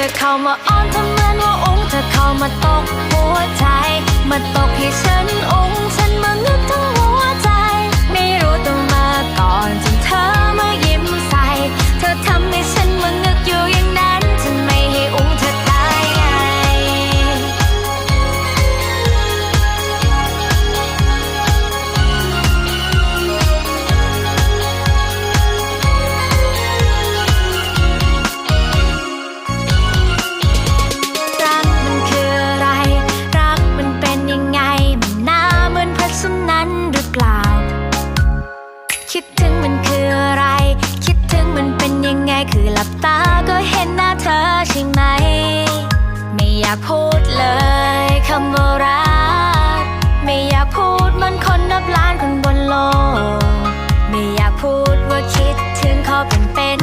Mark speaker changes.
Speaker 1: ธอเข้ามาอ้อนทำเหมือนว่าอง คือหลับตาก็เห็นหน้าเธอใช่ไหม ไม่อยากพูดเลยคำว่ารัก ไม่อยากพูดเหมันคนนับล้านคนบนโลก ไม่อยากพูดว่าคิดถึงขาเป็นเป็น